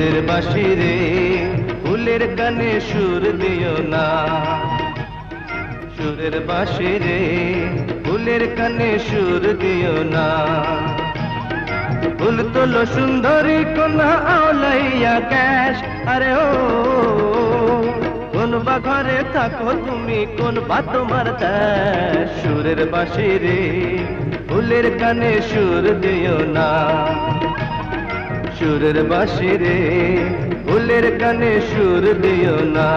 সুরের বাঁশি রে, ফুলের কানে সুর দিও না। সুরের বাঁশি রে, ফুলের কানে সুর দিও না। ফুল তোলো সুন্দরী কন্যা আওলাইয়া ক্যাশ, আরে ও, কোন বা ঘরে থাকো তুমি, কোন বা তোমার সুরের বাঁশি রে, ফুলের কানে সুর দিও না। সুরের বাসিরে ফুলের কানে সুর দিও না।